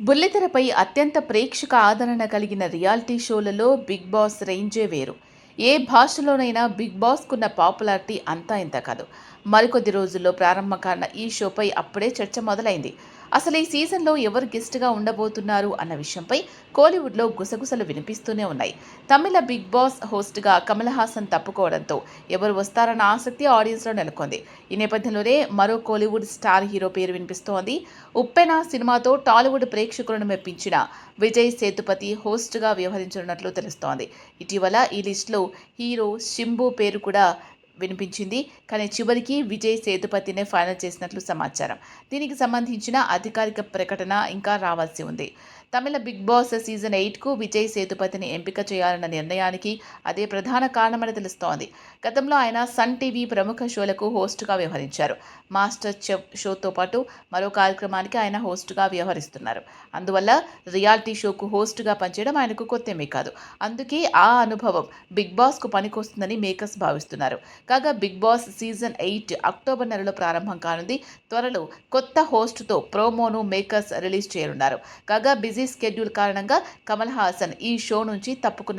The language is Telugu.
బుల్లితెరపై అత్యంత ప్రేక్షక ఆదరణ కలిగిన రియాలిటీ షోలలో బిగ్ బాస్ రేంజే వేరు. ఏ భాషలోనైనా బిగ్ బాస్కున్న పాపులారిటీ అంతా ఇంత కాదు. మరికొద్ది రోజుల్లో ప్రారంభం కానున్న ఈ షోపై అప్పుడే చర్చ మొదలైంది. అసలు ఈ సీజన్లో ఎవరు గెస్ట్గా ఉండబోతున్నారు అన్న విషయంపై కోలీవుడ్లో గుసగుసలు వినిపిస్తూనే ఉన్నాయి. తమిళ బిగ్ బాస్ హోస్ట్గా కమల్ హాసన్ తప్పుకోవడంతో ఎవరు వస్తారన్న ఆసక్తి ఆడియన్స్లో నెలకొంది. ఈ నేపథ్యంలోనే మరో కోలీవుడ్ స్టార్ హీరో పేరు వినిపిస్తోంది. ఉప్పెన సినిమాతో టాలీవుడ్ ప్రేక్షకులను మెప్పించిన విజయ్ సేతుపతి హోస్ట్గా వ్యవహరించనున్నట్లు తెలుస్తోంది. ఇటీవల ఈ లిస్టులో హీరో శింబు పేరు కూడా వినిపించింది. కానీ చివరికి విజయ్ సేతుపతినే ఫైనల్ చేసినట్లు సమాచారం. దీనికి సంబంధించిన అధికారిక ప్రకటన ఇంకా రావాల్సి ఉంది. తమిళ బిగ్ బాస్ సీజన్ ఎయిట్కు విజయ్ సేతుపతిని ఎంపిక చేయాలన్న నిర్ణయానికి అదే ప్రధాన కారణమని తెలుస్తోంది. గతంలో ఆయన సన్ టీవీ ప్రముఖ షోలకు హోస్ట్గా వ్యవహరించారు. మాస్టర్ చెఫ్ షోతో పాటు మరో కార్యక్రమానికి ఆయన హోస్ట్గా వ్యవహరిస్తున్నారు. అందువల్ల రియాలిటీ షోకు హోస్ట్గా పనిచేయడం ఆయనకు కొత్తేమీ కాదు. అందుకే ఆ అనుభవం బిగ్ బాస్కు పనికొస్తుందని మేకర్స్ భావిస్తున్నారు. కాగా Bigg Boss season eight October నెలలో ప్రారంభం కానుంది. త్వరలో కొత్త హోస్ట్తో ప్రోమోను మేకర్స్ రిలీజ్ చేయనున్నారు. కాగా బిజీ స్కెడ్యూల్ కారణంగా కమల్ హాసన్ ఈ షో నుంచి తప్పుకున్నారు